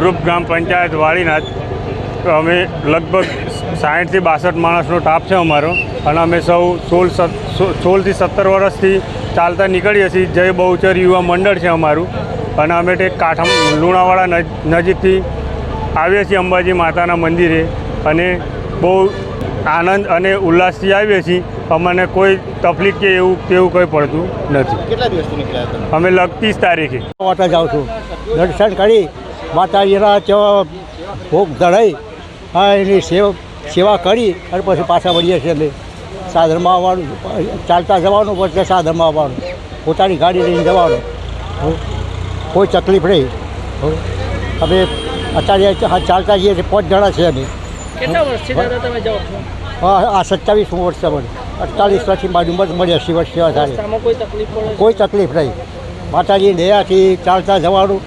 Group ગ્રામ પંચાયત વાળીનાથ. તો અમે લગભગ સાઠથી બાસઠ માણસનો ટાપ છે અમારો. અને અમે સૌ સોળ સોળથી સત્તર વર્ષથી ચાલતા નીકળીએ છીએ. જય બહુચર યુવા મંડળ છે અમારું. અને અમે તે કાઠમ લુણાવાડા નજ- નજીકથી આવીએ છીએ અંબાજી માતાના મંદિરે. અને બહુ આનંદ અને ઉલ્લાસથી આવીએ છીએ. અમને કોઈ તકલીફ કે એવું તેવું કંઈ પડતું નથી. કેટલા દિવસથી નીકળ્યા તમે અમે લગતીસ તારીખે. વાટા જાઉં છું. દર્શન કરી માતાજીના ચો- ભોગ ધરાઈ હા એની સેવા સેવા કરી અને પછી પાછા વળીએ છીએ અમે સાધનમાં આવવાનું ચાલતા જવાનું પછી સાધનમાં આવવાનું પોતાની ગાડી લઈને જવાનું. કોઈ તકલીફ નહીં. અમે અત્યારે હા ચાલતા જઈએ છીએ પાંચ જણા છે અમે. હા આ સત્તાવીસમું વર્ષ મને અડતાલીસ વર્ષથી મારી ઉંમર મને એંસી વર્ષ સેવા થાય? કોઈ તકલીફ નહીં. માતાજી દયાથી ચાલતા જવાનું.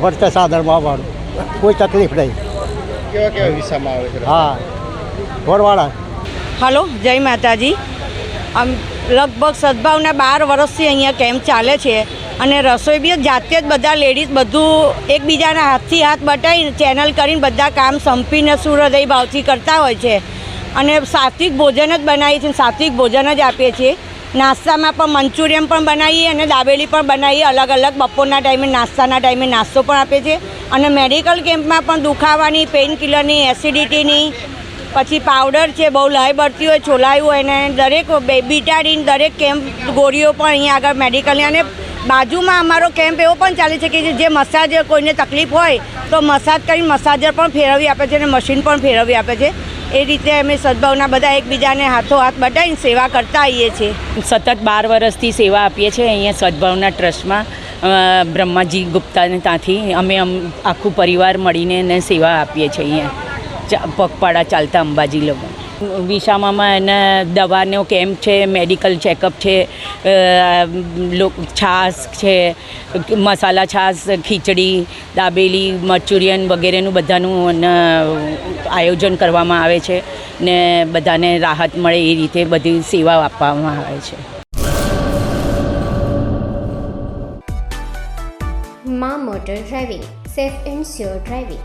વર્તે સાધનમાં આવવાનું. કોઈ તકલીફ નહીં. કેવા કેવા વિસામાં આવે છે? હા. વરવાળા હલો જય માતાજી. આમ લગભગ સદભાવના બાર વર્ષથી અહીંયા કેમ્પ ચાલે છે અને રસોઈ બી જાતે જ બધા લેડીઝ બધું એકબીજાના હાથથી હાથ બટાવીને ચેનલ કરીને બધા કામ સંપીને સુહૃદય ભાવથી કરતા હોય છે. અને સાત્વિક ભોજન જ બનાવીએ છીએ સાત્વિક ભોજન જ આપીએ છીએ. નાસ્તામાં પણ મંચુરિયન પણ બનાવીએ અને દાબેલી પણ બનાવીએ. અલગ અલગ બપોરના ટાઈમે, નાસ્તાના ટાઈમે નાસ્તો પણ આપે છે. અને મેડિકલ કેમ્પમાં પણ દુખાવાની પેઇન કિલરની, એસિડિટીની, પછી પાવડર છે, બહુ લાઈ બળતી હોય, છોલાયું હોય અને દરેક બીટાડીન દરેક કેમ્પ ગોળીઓ પણ અહીંયા આગળ મેડિકલની અને બાજુમાં અમારો કેમ્પ એવો પણ ચાલે છે કે જે મસાજ કોઈને તકલીફ હોય તો મસાજ કરીને મસાજર પણ ફેરવી આપે છે અને મશીન પણ ફેરવી આપે છે. એ રીતે અમે સદભાવના બધા એકબીજાને હાથો હાથ બટાવીને સેવા કરતા આવીએ છીએ. સતત બાર વર્ષથી સેવા આપીએ છીએ અહીંયા સદભાવના ટ્રસ્ટમાં. બ્રહ્માજી ગુપ્તાને ત્યાંથી અમે આખું પરિવાર મળીને એને સેવા આપીએ છીએ અહીંયા. પગપાળા ચાલતા અંબાજી લોકો. વિશામામાં એને દવાનો કેમ્પ છે, મેડિકલ ચેકઅપ છે છાસ છે, મસાલા છાશ, ખીચડી, દાબેલી મચુરિયન વગેરેનું બધાનું આયોજન કરવામાં આવે છે ને બધાને રાહત મળે એ રીતે બધી સેવા આપવામાં આવે છે. મા motor driving, safe and sure driving.